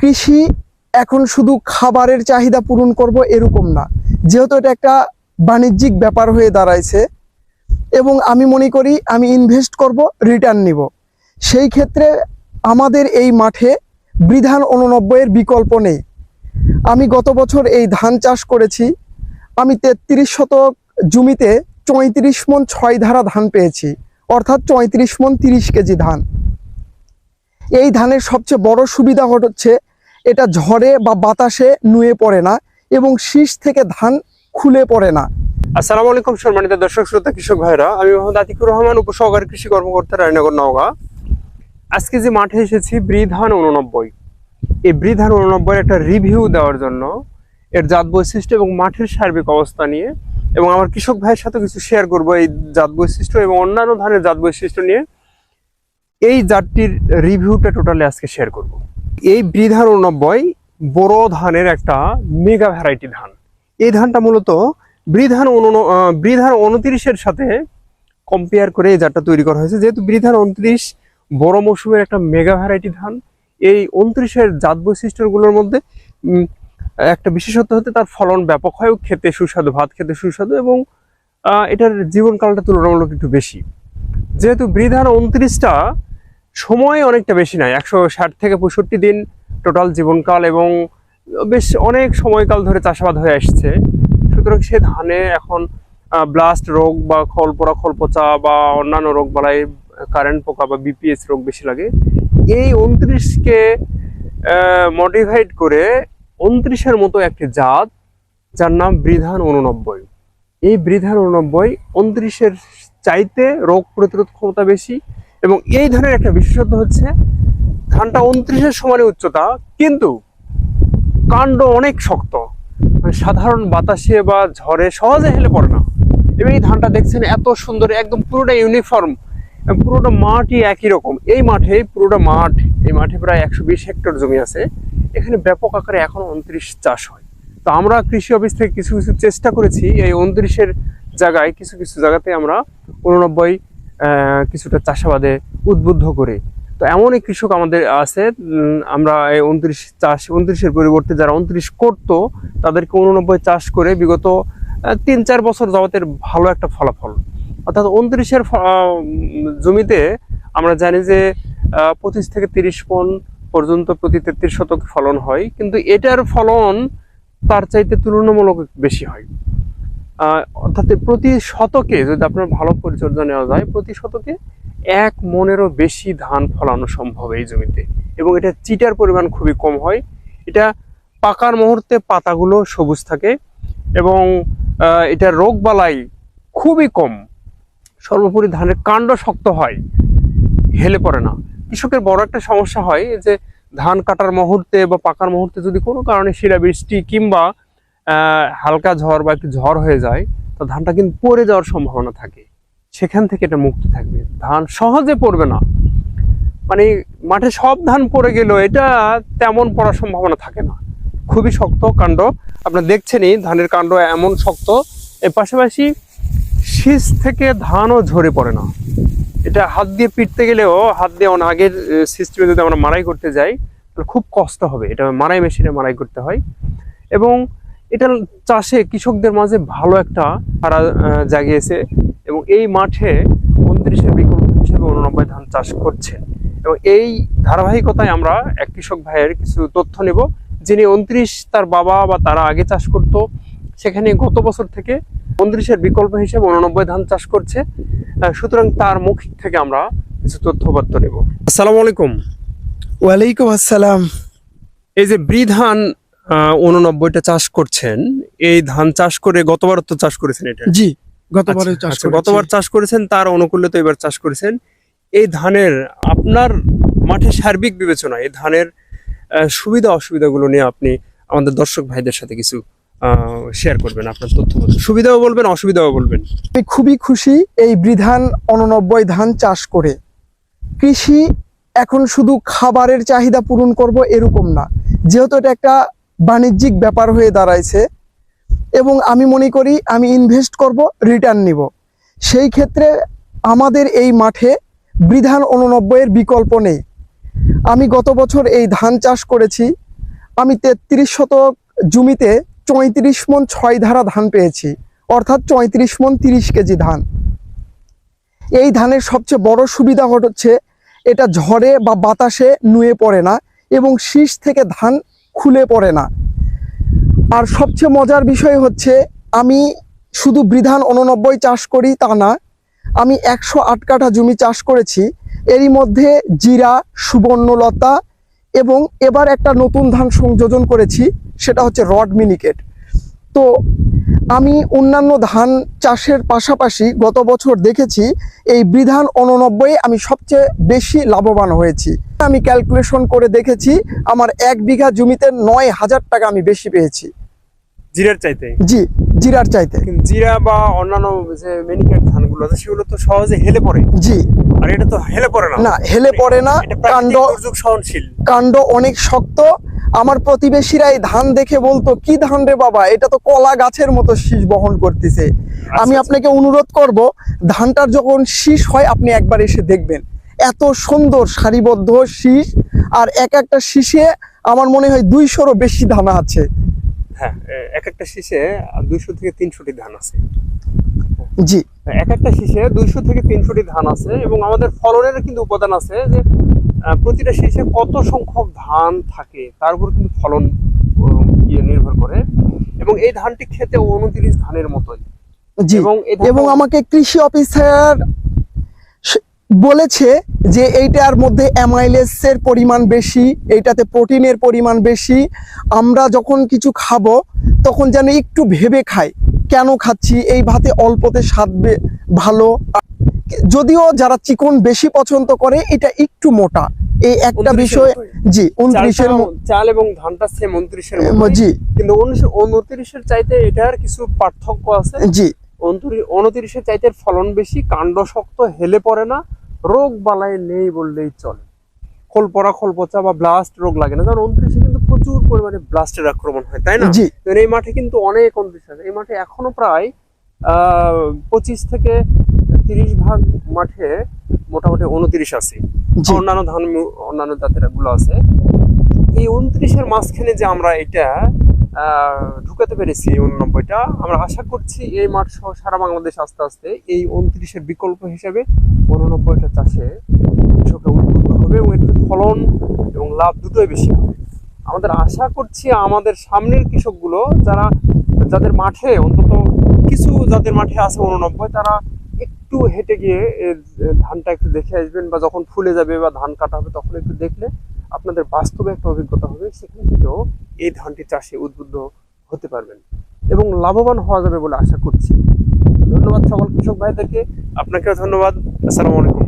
কৃষি এখন শুধু খাবারের চাহিদা পূরণ করব এরকম না। যেহেতু এটা একটা বাণিজ্যিক ব্যাপার হয়ে দাঁড়াইছে এবং আমি মনে করি আমি ইনভেস্ট করব রিটার্ন নিব। সেই ক্ষেত্রে আমাদের এই মাঠে বিধান উননব্বইয়ের বিকল্প নেই। আমি গত বছর এই ধান চাষ করেছি। আমি তেত্রিশ শতক জমিতে চৈত্রিশ মন ছয় ধারা ধান পেয়েছি। অর্থাৎ চৈত্রিশ মন তিরিশ কেজি ধান। এই ধানের সবচেয়ে বড় সুবিধা হচ্ছে এটা ঝড়ে বা বাতাসে নুয়ে পড়ে না এবং শীষ থেকে ধান খুলে পড়ে না। আসসালামু আলাইকুম সম্মানিত দর্শক, শ্রোতা, কৃষক ভাইরা। আমি মোহাম্মদ আতিকুর রহমান, উপসহকারী কৃষি কর্মকর্তা রায়নগর, নওগাঁ। আজকে যে মাঠে এসেছি, বৃধান উননব্বই এই বৃধান উননব্বই একটা রিভিউ দেওয়ার জন্য, এর জাত বৈশিষ্ট্য এবং মাঠের সার্বিক অবস্থা নিয়ে এবং আমার কৃষক ভাইয়ের সাথে কিছু শেয়ার করব এই জাত বৈশিষ্ট্য এবং অন্যান্য ধানের জাত বৈশিষ্ট্য নিয়ে। এই জাতটির রিভিউটা টোটালি আজকে শেয়ার করব। এই বৃধান উনব্বই বড় ধানের একটা মেগা ভ্যারাইটি ধান। এই ধানটা মূলত বৃধান বৃধান উনত্রিশের সাথে কম্পেয়ার করে এই জাতটা তৈরি করা হয়েছে। যেহেতু বৃধান উনত্রিশ বড় মৌসুমের একটা মেগা ভ্যারাইটি ধান, এই উনত্রিশের জাত বৈশিষ্ট্যগুলোর মধ্যে একটা বিশেষত্ব হতে তার ফলন ব্যাপক হয় খেতে সুস্বাদু, ভাত খেতে সুস্বাদু এবং এটার জীবনকালটা তুলনামূলক একটু বেশি। যেহেতু বৃধান উনত্রিশটা সময় অনেকটা বেশি নয়, একশো ষাট থেকে পঁয়ষট্টি দিন টোটাল জীবনকাল এবং বেশ অনেক সময়কাল ধরে চাষাবাদ হয়ে আসছে। সুতরাং সে ধানে এখন ব্লাস্ট রোগ বা খল, পোড়া খল পচা বা অন্যান্য রোগ বালাই কারেন্ট পোকা বা বিপিএস রোগ বেশি লাগে। এই উনত্রিশকে মডিফাইড করে উনত্রিশের মতো একটি জাত যার নাম বৃধান উননব্বই এই বৃধান উননব্বই উনত্রিশের চাইতে রোগ প্রতিরোধ ক্ষমতা বেশি এবং এই ধানের একটা বিশেষত্ব হচ্ছে, ধানটা উনত্রিশের সমানে উচ্চতা, কিন্তু কাণ্ড অনেক শক্ত। মানে সাধারণ বাতাসে বা ঝড়ে সহজে হেলে পড়ে না। এবং এই ধানটা দেখছেন এত সুন্দর, একদম পুরোটা ইউনিফর্ম পুরোটা মাঠই একই রকম। এই মাঠে, পুরোটা মাঠ, এই মাঠে প্রায় একশো বিশ হেক্টর জমি আছে। এখানে ব্যাপক আকারে এখন উনত্রিশ চাষ হয়। তো আমরা কৃষি অফিস থেকে কিছু কিছু চেষ্টা করেছি, এই উনত্রিশের জায়গায় কিছু কিছু জায়গাতে আমরা উননব্বই কিছুটা চাষাবাদে উদ্বুদ্ধ করে। তো এমনই কৃষক আমাদের আছে আমরা এই উনত্রিশ চাষ, উনত্রিশের পরিবর্তে যারা উনত্রিশ করতো, তাদেরকে উননব্বই চাষ করে বিগত তিন চার বছর যাবতের ভালো একটা ফলাফল। অর্থাৎ উনত্রিশের জমিতে আমরা জানি যে পঁচিশ থেকে তিরিশ পন পর্যন্ত প্রতি তেত্রিশ শতক ফলন হয়, কিন্তু এটার ফলন তার চাইতে তুলনামূলক বেশি হয়। অর্থাৎ প্রতি শতকে যদি আপনার ভালো পরিচর্যা নেওয়া যায়, প্রতি শতকে এক মনেরও বেশি ধান ফলানো সম্ভব এই জমিতে। এবং এটা চিটার পরিমাণ খুবই কম হয়। এটা পাকার মুহূর্তে পাতাগুলো সবুজ থাকে এবং এটা রোগ বালাই খুবই কম। সর্বোপরি ধানের কাণ্ড শক্ত হয়, হেলে পড়ে না। কৃষকের বড় একটা সমস্যা হয় যে ধান কাটার মুহূর্তে বা পাকার মুহূর্তে যদি কোনো কারণে শিলাবৃষ্টি কিংবা হালকা ঝড় বা একটু ঝড় হয়ে যায়, তো ধানটা কিন্তু পড়ে যাওয়ার সম্ভাবনা থাকে। সেখান থেকে এটা মুক্ত থাকবে। ধান সহজে পড়বে না। মানে মাঠে সব ধান পড়ে গেল এটা তেমন পড়ার সম্ভাবনা থাকে না। খুবই শক্ত কাণ্ড। আপনারা দেখছেনই, ধানের কাণ্ড এমন শক্ত। এর পাশাপাশি শীষ থেকে ধানও ঝরে পড়ে না। এটা হাত দিয়ে পিটতে গেলেও, হাত দিয়ে অনেক আগের সিস্টেমে যদি আমরা মারাই করতে যাই, তাহলে খুব কষ্ট হবে। এটা মারাই মেশিনে মারাই করতে হয়। এবং এটা চাষে কৃষকদের মাঝে ভালো একটা তারা জাগিয়েছে এবং এই মাঠে উনত্রিশের বিকল্প হিসেবে উননব্বই ধান চাষ করছে। এবং এই ধারাবাহিকতায় আমরা এক কৃষক ভাইয়ের কিছু তথ্য নেব যিনি উনত্রিশ তার বাবা বা তারা আগে চাষ করত সেখানে গত বছর থেকে উনত্রিশের বিকল্প হিসেবে উননব্বই ধান চাষ করছে। সুতরাং তার মুখ থেকে আমরা কিছু তথ্যপত্র নেব। আসসালামু আলাইকুম। ওয়ালাইকুম আসসালাম। এই যে বৃধান উননব্বইটা চাষ করছেন। এই ধান চাষ করে গতবার তো চাষ করেছেন এটা? জি গতবারে আচ্ছা, চাষ আচ্ছা, গতবার চাষ করেছেন তার অনুকূলে তো এবার চাষ করেছেন। এই ধানের আপনার মাঠে সার্বিক বিবেচনা এই ধানের সুবিধা অসুবিধাগুলো নিয়ে আপনি আমাদের দর্শক ভাইদের সাথে কিছু শেয়ার করবেন আপনার তথ্য সুবিধাও বলবেন অসুবিধাও বলবেন। আমি খুবই খুশি এই বৃধান অননব্বই ধান চাষ করে। কৃষি এখন শুধু খাবারের চাহিদা পূরণ করব এরকম না। যেহেতু এটা একটা বাণিজ্যিক ব্যাপার হয়ে দাঁড়াইছে এবং আমি মনে করি আমি ইনভেস্ট করব রিটার্ন নিব। সেই ক্ষেত্রে আমাদের এই মাঠে বৃধান উননব্বইয়ের বিকল্প নেই। আমি গত বছর এই ধান চাষ করেছি। আমি তেত্রিশ শতক জমিতে চৈত্রিশ মন ছয় ধারা ধান পেয়েছি। অর্থাৎ চৈত্রিশ মন তিরিশ কেজি ধান। এই ধানের সবচেয়ে বড় সুবিধা হচ্ছে, এটা ঝড়ে বা বাতাসে নুয়ে পড়ে না এবং শীষ থেকে ধান খুলে পড়ে না। আর সবচেয়ে মজার বিষয় হচ্ছে, আমি শুধু বৃধান উননব্বই চাষ করি তা না, আমি একশো আট কাঠা জমি চাষ করেছি। এরই মধ্যে জিরা, সুবর্ণলতা এবং এবার একটা নতুন ধান সংযোজন করেছি, সেটা হচ্ছে রড মিনিকেট তো আমি অন্যান্য ধান চাষের পাশাপাশি গত বছর দেখেছি এই বিধান উননব্বই আমি সবচেয়ে বেশি লাভবান হয়েছি। আমি ক্যালকুলেশন করে দেখেছি আমার এক বিঘা জমিতে নয় হাজার টাকা আমি বেশি পেয়েছি। জিরার চাইতে? জি জিরার চাইতে। জিরা বা অন্যান্য যে মেনিকেট ধানগুলো আছে সেগুলো তো সহজে হেলে পড়ে। জি। আর এটা তো হেলে পড়ে না। না হেলে পড়ে না। কাণ্ড সহনশীল। কাণ্ড অনেক শক্ত আমার প্রতিবেশীরা এই ধান দেখে বলতো কি ধান রে বাবা? এটা তো কলা গাছের মতো শীষ বহন করতেছে। আমি আচ্ছা। আপনাকে অনুরোধ করব ধানটার যখন শীষ হয় আপনি একবার এসে দেখবেন। এত সুন্দর সারিবদ্ধ শীষ আর এক একটা শীষে আমার মনে হয় দুইশোরও বেশি দানা আছে। হ্যাঁ এক একটা শীষে দুইশো থেকে তিনশোটি ধান আছে। জি। এক একটা শীষে দুইশো থেকে তিনশোটি ধান আছে এবং আমাদের ফলনের কিন্তু উপাদান আছে যে প্রতিটা শীষে কত সংখ্যক ধান থাকে তার উপর কিন্তু ফলন ইয়ে নির্ভর করে। এবং এই ধানটি খেতে উনত্রিশ ধানের মতোই। এবং এবং আমাকে কৃষি অফিসার বলেছে যে এইটার মধ্যে অ্যামাইলেসের পরিমাণ বেশি এইটাতে প্রোটিনের পরিমাণ বেশি। আমরা যখন কিছু খাব তখন যেন একটু ভেবে খাই কেন খাচ্ছি এই ভাতে অল্পতে স্বাদ ভালো। যদিও যারা চিকন বেশি পছন্দ করে এটা একটু মোটা। এই একটা বিষয়। জি উনত্রিশের চাল এবং ধানটা সেম উনত্রিশের জি। কিন্তু উনত্রিশের চাইতে এটার কিছু পার্থক্য আছে। জি। উনত্রিশের চাইতে ফলন বেশি কাণ্ড শক্ত হেলে পড়ে না রোগ বালাই নেই বললেই চলে। খোল পড়া খোল পচা বা ব্লাস্ট রোগ লাগে না। কারণ উনত্রিশে কিন্তু প্রচুর পরিমাণে ব্লাস্টের আক্রমণ হয় তাই না? জি। এই মাঠে কিন্তু অনেক উনত্রিশ আছে। এই মাঠে এখনও প্রায় আহ পঁচিশ থেকে তিরিশ ভাগ মাঠে মোটামুটি উনত্রিশ আছে। অন্যান্য ধান অন্যান্য জাতেরগুলো আছে। এই উনত্রিশের মাঝখানে যে আমরা এটা ঢুকাতে পেরেছি উননব্বইটা আমরা আশা করছি এই মাঠ সহ সারা বাংলাদেশ আস্তে আস্তে এই উনত্রিশের বিকল্প হিসেবে উননব্বইটা চাষে কৃষকরা উদ্বুদ্ধ হবে এবং এটাতে ফলন এবং লাভ দুটোই বেশি হবে। আমাদের আশা করছি আমাদের সামনের কৃষকগুলো যারা যাদের মাঠে অন্তত কিছু যাদের মাঠে আছে উননব্বই তারা একটু হেঁটে গিয়ে ধানটা একটু দেখে আসবেন বা যখন ফুলে যাবে বা ধান কাটা হবে তখন একটু দেখলে আপনাদের বাস্তবে একটা অভিজ্ঞতা হবে, সেখান থেকেও এই ধানটি চাষে উদ্বুদ্ধ হতে পারবেন এবং লাভবান হওয়া যাবে বলে আশা করছি। ধন্যবাদ সকল কৃষক ভাইদেরকে, আপনাকেও ধন্যবাদ, আসসালামু আলাইকুম।